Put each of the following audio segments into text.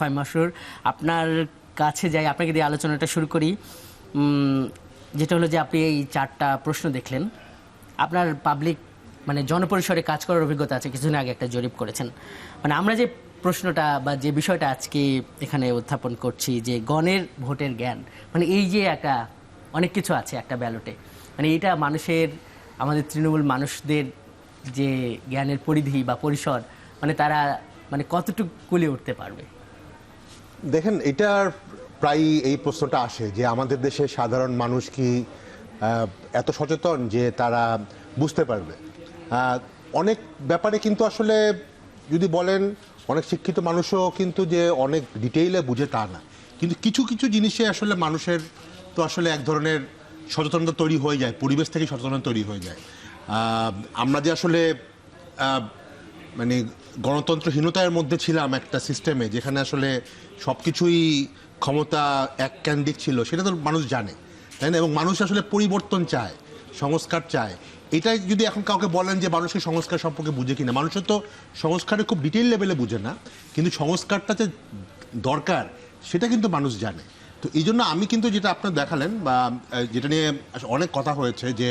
ফাইম মাসুর, আপনার কাছে যাই, আপনাকে দিয়ে আলোচনাটা শুরু করি। যেটা হলো যে আপনি এই চারটা প্রশ্ন দেখলেন। আপনার পাবলিক মানে জনপরিসরে কাজ করার অভিজ্ঞতা আছে, কিছুদিন আগে একটা জরিপ করেছেন। মানে আমরা যে প্রশ্নটা বা যে বিষয়টা আজকে এখানে উত্থাপন করছি, যে গণের ভোটের জ্ঞান মানে এই যে একটা, অনেক কিছু আছে একটা ব্যালটে। মানে এটা মানুষের, আমাদের তৃণমূল মানুষদের যে জ্ঞানের পরিধি বা পরিসর মানে তারা মানে কতটুকু কুলে উঠতে পারবে? দেখেন, এটার প্রায় এই প্রশ্নটা আসে যে আমাদের দেশে সাধারণ মানুষ কি এত সচেতন যে তারা বুঝতে পারবে? অনেক ব্যাপারে কিন্তু আসলে যদি বলেন, অনেক শিক্ষিত মানুষও কিন্তু যে অনেক ডিটেইলে বুঝে তা না। কিন্তু কিছু কিছু জিনিসে আসলে মানুষের তো আসলে এক ধরনের সচেতনতা তৈরি হয়ে যায়, পরিবেশ থেকে সচেতনতা তৈরি হয়ে যায়। আমরা যে আসলে মানে গণতন্ত্রহীনতার মধ্যে ছিলাম একটা সিস্টেমে যেখানে আসলে সব কিছুই ক্ষমতা এক ক্যান্ডিক ছিল, সেটা তো মানুষ জানে, তাই না? এবং মানুষ আসলে পরিবর্তন চায়, সংস্কার চায়। এটাই যদি এখন কাউকে বলেন যে মানুষকে সংস্কার সম্পর্কে বুঝে কিনা, মানুষের তো সংস্কারে খুব ডিটেইল লেভেলে বুঝে না, কিন্তু সংস্কারটা যে দরকার, সেটা কিন্তু মানুষ জানে। তো এই জন্য আমি কিন্তু যেটা আপনার দেখালেন, বা যেটা নিয়ে অনেক কথা হয়েছে যে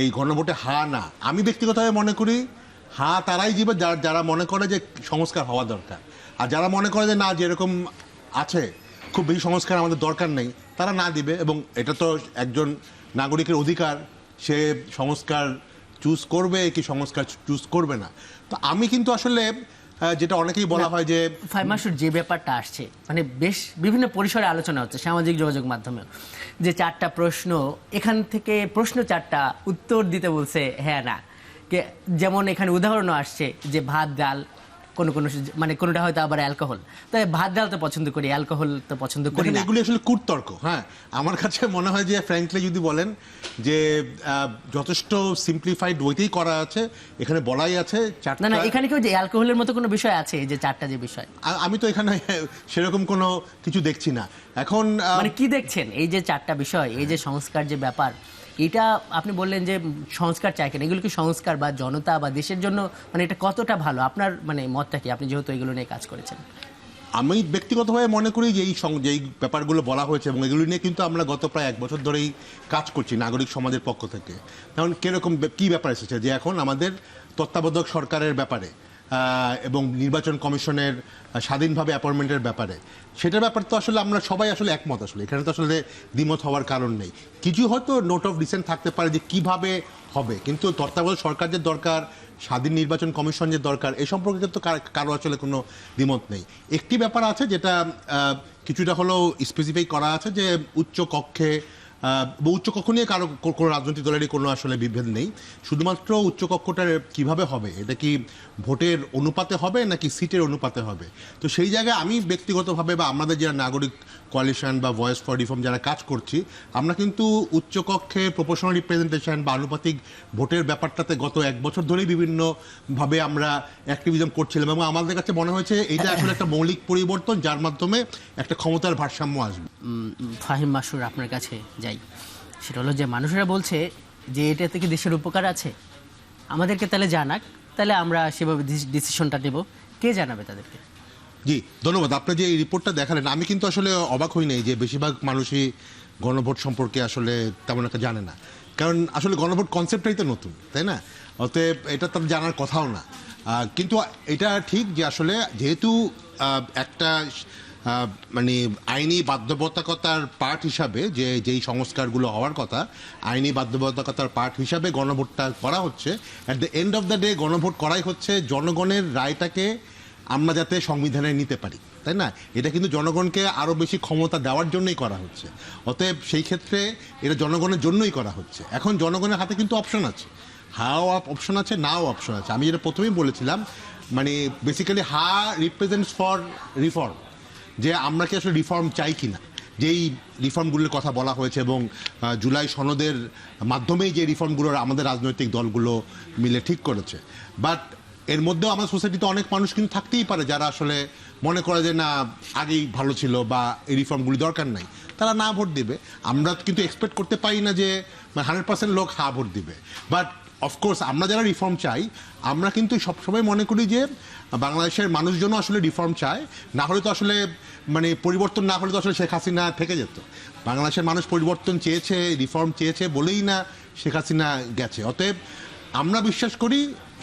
এই গণভোটে হা না। আমি ব্যক্তিগতভাবে মনে করি হা তারাই জীবে যারা যারা মনে করে যে সংস্কার হওয়া দরকার। আর যারা মনে করে যে না যেরকম আছে খুব বেশি সংস্কার আমাদের দরকার নেই তারা না দিবে এবং এটা তো একজন নাগরিকের অধিকার সে সংস্কার চুজ করবে কি সংস্কার চুজ করবে না। তো আমি কিন্তু আসলে যেটা অনেকেই বলা হয় যে ফাইমাসুর যে ব্যাপারটা আসছে মানে বেশ বিভিন্ন পরিসরে আলোচনা হচ্ছে সামাজিক যোগাযোগ মাধ্যমে যে চারটা প্রশ্ন এখান থেকে প্রশ্ন চারটা উত্তর দিতে বলছে হ্যাঁ না। যেমন এখানে উদাহরণও আসছে যে ভাত ডাল কোনো কোনো মানে কোনোটা হয়তো আবার অ্যালকোহল। তাই ভাত ডাল তো পছন্দ করি অ্যালকোহল তো পছন্দ করি না। এগুলি আসলে কুটতর্ক হ্যাঁ। আমার কাছে মনে হয় যে ফ্র্যাঙ্কলি যদি বলেন যে যথেষ্ট সিম্পলিফাইড ওইতেই করা আছে এখানে বলাই আছে না চারটা না এখানে কেউ যে অ্যালকোহলের মতো কোনো বিষয় আছে এই যে চারটা যে বিষয়? আমি তো এখানে সেরকম কোনো কিছু দেখছি না। এখন মানে কি দেখছেন? এই যে চারটা বিষয় এই যে সংস্কার যে ব্যাপার এটা আপনি বললেন যে সংস্কার চাই কেন। এগুলো কি সংস্কার বা জনতা বা দেশের জন্য মানে এটা কতটা ভালো? আপনার মানে মতটা কি? আপনি যেহেতু এগুলো নিয়ে কাজ করেছেন। আমি ব্যক্তিগতভাবে মনে করি যে এই সং- যে এই ব্যাপারগুলো বলা হয়েছে এবং এগুলো নিয়ে কিন্তু আমরা গত প্রায় এক বছর ধরেই কাজ করছি নাগরিক সমাজের পক্ষ থেকে। কারণ কীরকম কি ব্যাপার এসেছে? যে এখন আমাদের তত্ত্বাবধায়ক সরকারের ব্যাপারে এবং নির্বাচন কমিশনের স্বাধীনভাবে অ্যাপয়েন্টমেন্টের ব্যাপারে। সেটার ব্যাপার তো আসলে আমরা সবাই আসলে একমত আসলে। এখানে তো আসলে দ্বিমত হওয়ার কারণ নেই। কিছু হয়তো নোট অফ ডিসেন্ট থাকতে পারে যে কীভাবে হবে, কিন্তু তত্ত্বাবধায়ক সরকার যে দরকার, স্বাধীন নির্বাচন কমিশন যে দরকার, এ সম্পর্কে কিন্তু কার- আসলে কোনো দ্বিমত নেই। একটি ব্যাপার আছে যেটা কিছুটা হলেও স্পেসিফাই করা আছে যে উচ্চ কক্ষে আহ, বা উচ্চ নিয়ে কারও কোনো রাজনৈতিক দলেরই কোনো আসলে বিভেদ নেই। শুধুমাত্র উচ্চকক্ষটা কীভাবে হবে? এটা কি ভোটের অনুপাতে হবে নাকি সিটের অনুপাতে হবে? তো সেই জায়গায় আমি ব্যক্তিগতভাবে বা আমাদের যারা নাগরিক কোয়ালিশন বা ভয়েস ফর রিফর্ম যারা কাজ করছি আমরা কিন্তু উচ্চকক্ষে প্রপোর্শনাল রিপ্রেজেন্টেশন বা আনুপাতিক ভোটের ব্যাপারটাতে গত এক বছর ধরেই বিভিন্নভাবে আমরা অ্যাক্টিভিজম করছিলাম এবং আমাদের কাছে মনে হয়েছে এটা আসলে একটা মৌলিক পরিবর্তন যার মাধ্যমে একটা ক্ষমতার ভারসাম্য আসবে। ফাহিম মাসুর আপনার কাছে যাই সেটা হলো যে মানুষেরা বলছে যে এটা থেকে দেশের উপকার আছে। আমাদেরকে তাহলে জানাক, তাহলে আমরা সেভাবে ডিসিশনটা দেব কে জানাবে তাদেরকে? জি, ধন্যবাদ। আপনি যে এই রিপোর্টটা দেখালেন, আমি কিন্তু আসলে অবাক হই নাই যে বেশিরভাগ মানুষই গণভোট সম্পর্কে আসলে তেমন একটা জানে না। কারণ আসলে গণভোট কনসেপ্টটাই তো নতুন, তাই না? অতএব এটা তার জানার কথাও না। কিন্তু এটা ঠিক যে আসলে যেহেতু একটা মানে আইনি বাধ্যবাধকতার পার্ট হিসাবে যে, যেই সংস্কারগুলো হওয়ার কথা, আইনি বাধ্যবাধকতার পার্ট হিসাবে গণভোটটা করা হচ্ছে। At the end of the day গণভোট করাই হচ্ছে জনগণের রায়টাকে আমরা যাতে সংবিধানে নিতে পারি, তাই না? এটা কিন্তু জনগণকে আরও বেশি ক্ষমতা দেওয়ার জন্যই করা হচ্ছে। অতএব সেই ক্ষেত্রে এটা জনগণের জন্যই করা হচ্ছে। এখন জনগণের হাতে কিন্তু অপশন আছে। হাও অপশন আছে, নাও অপশন আছে। আমি যেটা প্রথমেই বলেছিলাম মানে বেসিক্যালি হা রিপ্রেজেন্টস ফর রিফর্ম যে আমরা কি আসলে রিফর্ম চাই কি না যেই রিফর্মগুলোর কথা বলা হয়েছে এবং জুলাই সনদের মাধ্যমেই যে রিফর্মগুলোর আমাদের রাজনৈতিক দলগুলো মিলে ঠিক করেছে। বাট এর মধ্যেও আমাদের সোসাইটিতে অনেক মানুষ কিন্তু থাকতেই পারে যারা আসলে মনে করে যে না, আগেই ভালো ছিল বা এই রিফর্মগুলি দরকার নাই। তারা না ভোট দিবে। আমরা কিন্তু এক্সপেক্ট করতে পারি না যে হান্ড্রেড পার্সেন্ট লোক হা ভোট দিবে। বাট অফকোর্স আমরা যারা রিফর্ম চাই, আমরা কিন্তু সবসময় মনে করি যে বাংলাদেশের মানুষজনও আসলে রিফর্ম চায়। না হলে তো আসলে মানে পরিবর্তন না হলে তো আসলে শেখ হাসিনা থেকে যেত। বাংলাদেশের মানুষ পরিবর্তন চেয়েছে রিফর্ম চেয়েছে বলেই না শেখ হাসিনা গেছে। অতএব আমরা বিশ্বাস করি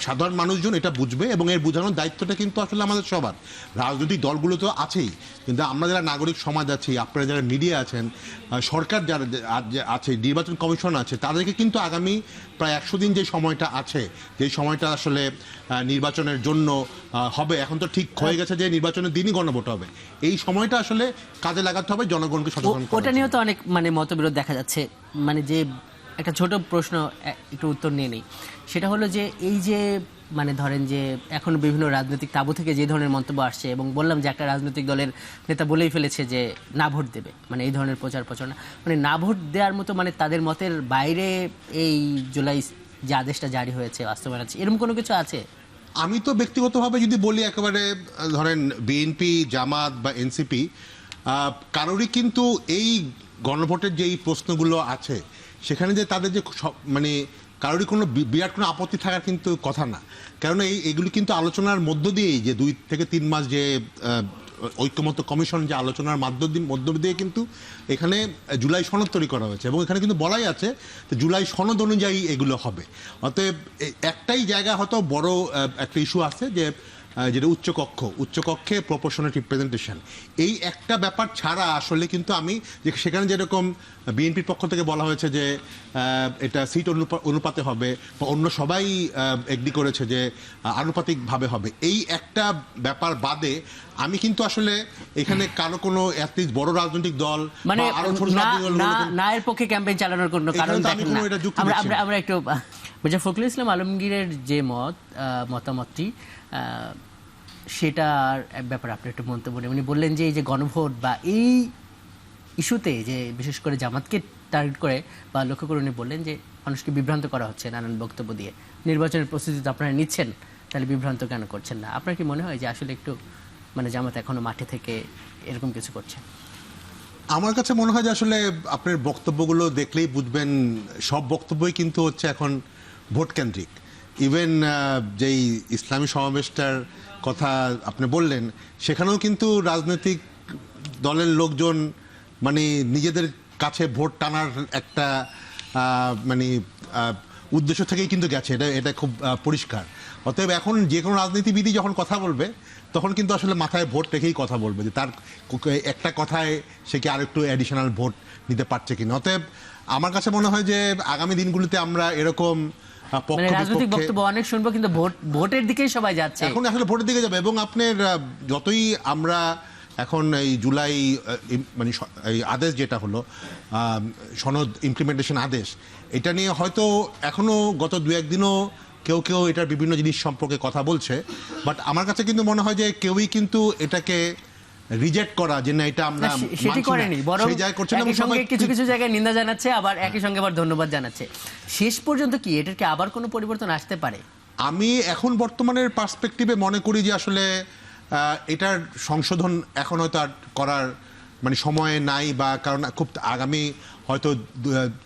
সাধারণ মানুষজন এটা বুঝবে এবং এর বোঝানোর দায়িত্বটা কিন্তু আসলে আমাদের সবার। রাজনৈতিক দলগুলো তো আছেই কিন্তু আমরা যারা নাগরিক সমাজ আছি আপনারা যারা মিডিয়া আছেন সরকার যারা আছে নির্বাচন কমিশন আছে তাদেরকে কিন্তু আগামী প্রায় একশো দিন যে সময়টা আছে যে সময়টা আসলে নির্বাচনের জন্য হবে এখন তো ঠিক হয়ে গেছে যে নির্বাচনের দিনই গণভোট হবে। এই সময়টা আসলে কাজে লাগাতে হবে জনগণকে সচেতন ওটা নিয়েও তো অনেক মানে মতবিরোধ দেখা যাচ্ছে। মানে যে একটা ছোট প্রশ্ন একটু উত্তর নিয়ে নেই। সেটা হলো যে, এই যে মানে ধরেন যে, এখন বিভিন্ন রাজনৈতিক তাবু থেকে যে ধরনের মন্তব্য আসছে এবং বললাম যে একটা রাজনৈতিক দলের নেতা বলেই ফেলেছে যে, না ভোট দেবে মানে এই ধরনের প্রচার প্রচারণা। মানে না ভোট দেওয়ার মতো মানে তাদের মতের বাইরে এই জুলাই যে আদেশটা জারি হয়েছে, বাস্তবায়ন আছে এরকম কোনো কিছু আছে? আমি তো ব্যক্তিগতভাবে যদি বলি, একেবারে, ধরেন বিএনপি জামাত বা এনসিপি কারোরই কিন্তু এই গণভোটের যে এই প্রশ্নগুলো আছে সেখানে যে তাদের যে মানে কারোরই কোনো বিরাট কোনো আপত্তি থাকার কিন্তু কথা না। কারণ এই, এগুলি কিন্তু আলোচনার মধ্য দিয়েই যে দুই থেকে তিন মাস যে ঐক্যমত্য কমিশন যে আলোচনার মাধ্য দিয়ে- মধ্য দিয়ে কিন্তু এখানে জুলাই সনদ তৈরি করা হয়েছে এবং এখানে কিন্তু বলাই আছে যে জুলাই সনদ অনুযায়ী এগুলো হবে। অতএব একটাই জায়গা হয়তো বড় একটা ইস্যু আছে যে যেটা উচ্চকক্ষ, উচ্চকক্ষে প্রপোর্শনাল রিপ্রেজেন্টেশন এই একটা ব্যাপার ছাড়া আসলে কিন্তু আমি যে, সেখানে যেরকম বিএনপির পক্ষ থেকে বলা হয়েছে যে এটা সিট অনুপা- অনুপাতে হবে বা অন্য সবাই এগ্রি করেছে যে আনুপাতিকভাবে হবে। এই একটা ব্যাপার বাদে আমি কিন্তু আসলে এখানে কারও কোনো অ্যাটলিস্ট বড় রাজনৈতিক দল মানে বা আরও ছোট না রাজনৈতিক দল না না এর পক্ষে ক্যাম্পেইন চালানোর কোনো কারণ দেখেন আমরা আমরা একটু মির্জা ফখরুল ইসলাম আলমগীরের যে মত মতামতটি আহ, সেটার ব্যাপারে আপনি একটু মন্তব্য উনি বললেন যে এই যে গণভোট বা এই ইস্যুতে যে বিশেষ করে জামাতকে টার্গেট করে বা লক্ষ্য করে উনি বললেন যে মানুষকে বিভ্রান্ত করা হচ্ছে নানান বক্তব্য দিয়ে। নির্বাচনের প্রস্তুতি তো আপনারা নিচ্ছেন, তাহলে বিভ্রান্ত কেন করছেন না? আপনার কি মনে হয় যে আসলে একটু মানে জামাত এখনও মাঠে থেকে এরকম কিছু করছে? আমার কাছে মনে হয় যে আসলে আপনার বক্তব্যগুলো দেখলেই বুঝবেন, সব বক্তব্যই কিন্তু হচ্ছে এখন ভোট কেন্দ্রিক ইভেন যেই ইসলামী সমাবেশটার কথা আপনি বললেন, সেখানেও কিন্তু রাজনৈতিক দলের লোকজন মানে নিজেদের কাছে ভোট টানার একটা মানে উদ্দেশ্য থেকেই কিন্তু গেছে। এটা এটা খুব পরিষ্কার। অতএব এখন যে কোনো রাজনীতিবিদই যখন কথা বলবে তখন কিন্তু আসলে মাথায় ভোট রেখেই কথা বলবে যে তার একটা কথায় সে কি আরেকটু অ্যাডিশনাল ভোট নিতে পারছে কিনা। অতএব আমার কাছে মনে হয় যে আগামী দিনগুলিতে আমরা এরকম মানে রাজনৈতিক বক্তব্য অনেক শুনব কিন্তু ভোট ভোটের দিকেই সবাই যাচ্ছে। এখন আসলে ভোটের দিকে যাবে এবং আপনার যতই আমরা এখন এই জুলাই মানে এই আদেশ যেটা হলো সনদ ইমপ্লিমেন্টেশন আদেশ এটা নিয়ে হয়তো এখনও গত দু একদিনও কেউ কেউ এটার বিভিন্ন জিনিস সম্পর্কে কথা বলছে বাট আমার কাছে কিন্তু মনে হয় যে কেউই কিন্তু এটাকে রিজেক্ট করা যে না এটা আমরা সেটি করেনি বরং করছে না সঙ্গে কিছু কিছু জায়গায় নিন্দা জানাচ্ছে আবার একই সঙ্গে আবার ধন্যবাদ জানাচ্ছে। শেষ পর্যন্ত কি এটার কি আবার কোনো পরিবর্তন আসতে পারে? আমি এখন বর্তমানের পার্সপেক্টিভে মনে করি যে আসলে এটার সংশোধন এখন হয়তো আর করার মানে সময় নাই বা কারণ খুব আগামী হয়তো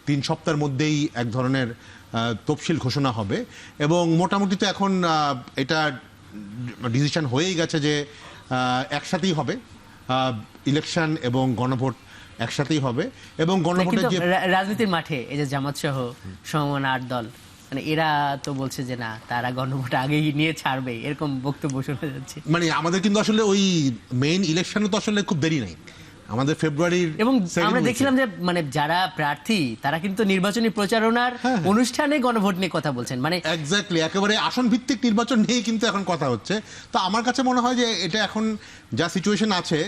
তিন সপ্তাহের মধ্যেই এক ধরনের তফসিল ঘোষণা হবে। এবং মোটামুটি তো এখন এটা ডিসিশন হয়েই গেছে যে একসাথেই হবে। ইলেকশন এবং গণভোট একসাথেই হবে। এবং গণভোটের যে রাজনীতির মাঠে এই যে জামাত সহ সমমান আট দল মানে এরা তো বলছে যে না তারা গণভোট আগেই নিয়ে ছাড়বে এরকম বক্তব্য শোনা যাচ্ছে। মানে আমাদের কিন্তু আসলে ওই মেইন ইলেকশনে তো আসলে খুব দেরি নাই। আমাদের ফেব্রুয়ারির এবং আমরা দেখছিলাম যে মানে যারা প্রার্থী তারা কিন্তু নির্বাচনী প্রচারণার হ্যাঁ। অনুষ্ঠানে গণভোট নিয়ে কথা বলছেন। মানে এক্স্যাক্টলি একেবারে আসন ভিত্তিক নির্বাচন নিয়েই কিন্তু এখন কথা হচ্ছে। তো আমার কাছে মনে হয় যে এটা এখন যা সিচুয়েশন আছে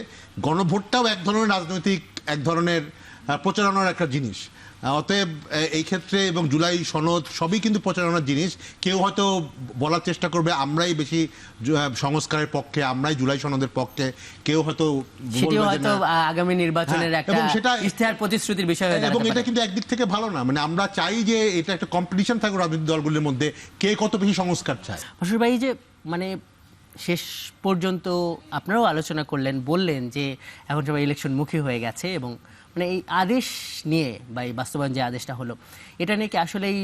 গণভোটটাও এক ধরনের রাজনৈতিক এক ধরনের প্রচারণার একটা জিনিস। অতএব এই ক্ষেত্রে এবং জুলাই সনদ সবই কিন্তু প্রচারণার জিনিস। কেউ হয়তো বলার চেষ্টা করবে আমরাই বেশি সংস্কারের পক্ষে আমরাই জুলাই সনদের পক্ষে। কেউ হয়তো আগামী নির্বাচনের হ্যাঁ, একটা সেটা- ইশতেহার প্রতিশ্রুতির বিষয় এবং এটা কিন্তু একদিক থেকে ভালো না। মানে আমরা চাই যে এটা একটা কম্পিটিশন থাকুক রাজনৈতিক দলগুলির মধ্যে কে কত বেশি সংস্কার চায়। মাসুর ভাই যে মানে শেষ পর্যন্ত আপনারাও আলোচনা করলেন বললেন যে এখন সবাই ইলেকশন মুখী হয়ে গেছে এবং মানে এই আদেশ নিয়ে বা এই বাস্তবায়ন যে আদেশটা হলো, এটা নিয়ে কি আসলেই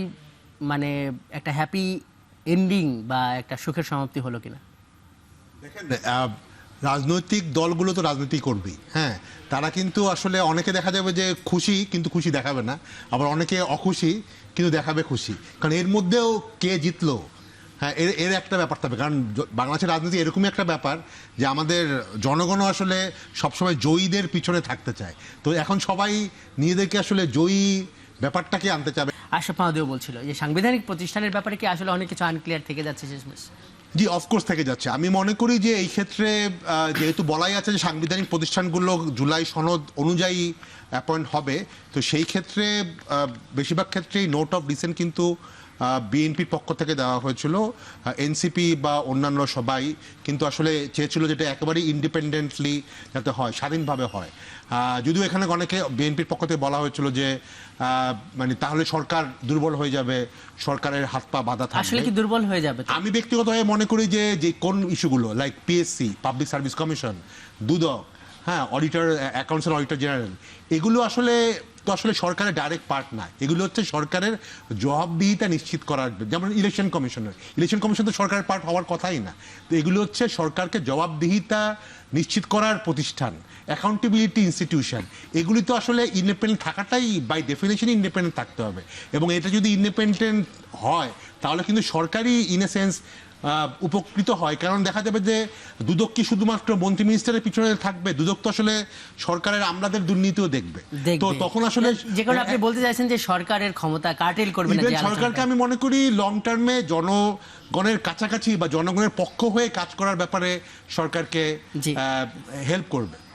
মানে একটা হ্যাপি এন্ডিং বা একটা সুখের সমাপ্তি হলো কিনা? দেখেন রাজনৈতিক দলগুলো তো রাজনীতি করবেই হ্যাঁ? তারা কিন্তু আসলে অনেকে দেখা যাবে যে খুশি, কিন্তু খুশি দেখাবে না। আবার অনেকে অখুশি, কিন্তু দেখাবে খুশি। কারণ এর মধ্যেও কে জিতলো? হ্যাঁ এর এর একটা ব্যাপার থাকবে কারণ বাংলাদেশের রাজনীতি এরকমই একটা ব্যাপার যে আমাদের জনগণও আসলে সবসময় জয়ীদের পিছনে থাকতে চায়। তো এখন সবাই নিজেদেরকে আসলে জয়ী ব্যাপারটাকে আনতে চাবে। আশরাফ মাহদিও বলছিল যে সাংবিধানিক প্রতিষ্ঠানের ব্যাপারে কি আসলে অনেক কিছু আনক্লিয়ার থেকে যাচ্ছে শেষমেশ? জি অফকোর্স থেকে যাচ্ছে। আমি মনে করি যে এই ক্ষেত্রে যেহেতু বলাই আছে যে সাংবিধানিক প্রতিষ্ঠানগুলো জুলাই সনদ অনুযায়ী অ্যাপয়েন্ট হবে তো সেই ক্ষেত্রে বেশিরভাগ ক্ষেত্রেই নোট অফ ডিসেন্ট কিন্তু বিএনপির পক্ষ থেকে দেওয়া হয়েছিল। এনসিপি বা অন্যান্য সবাই কিন্তু আসলে চেয়েছিল যেটা একেবারেই ইন্ডিপেন্ডেন্টলি যাতে হয় স্বাধীনভাবে হয়। যদিও এখানে অনেকে বিএনপির পক্ষ থেকে বলা হয়েছিল যে মানে তাহলে সরকার দুর্বল হয়ে যাবে সরকারের হাত পা বাঁধা আসলে কি দুর্বল হয়ে যাবে আমি ব্যক্তিগতভাবে মনে করি যে যে কোন ইস্যুগুলো like PSC public service commission দুদক হ্যাঁ অডিটর অ্যাকাউন্টস অডিটর জেনারেল এগুলো আসলে তো আসলে সরকারের ডাইরেক্ট পার্ট না এগুলো হচ্ছে সরকারের জবাবদিহিতা নিশ্চিত করার যেমন ইলেকশন কমিশনের ইলেকশন কমিশন তো সরকারের পার্ট হওয়ার কথাই না। তো এগুলো হচ্ছে সরকারকে জবাবদিহিতা নিশ্চিত করার প্রতিষ্ঠান। অ্যাকাউন্টেবিলিটি ইনস্টিটিউশন এগুলি তো আসলে ইন্ডিপেন্ডেন্ট থাকাটাই বাই ডেফিনেশন ইন্ডিপেন্ডেন্ট থাকতে হবে। এবং এটা যদি ইন্ডিপেন্ডেন্ট হয়, তাহলে কিন্তু সরকারই ইন এ সেন্স উপকৃত হয়। কারণ দেখা যাবে যে দুদক কি শুধুমাত্র মন্ত্রী মিনিস্টারের পিছনে থাকবে? দুদক তো আসলে সরকারের আমলাদের দুর্নীতিও দেখবে। তো তখন আসলে যে কারণে আপনি বলতে চাইছেন যে সরকারের ক্ষমতা কাটেল করবে না যে সরকারকে আমি মনে করি লং টার্মে জনগণের কাছাকাছি বা জনগণের পক্ষ হয়ে কাজ করার ব্যাপারে সরকারকে। হেল্প করবে।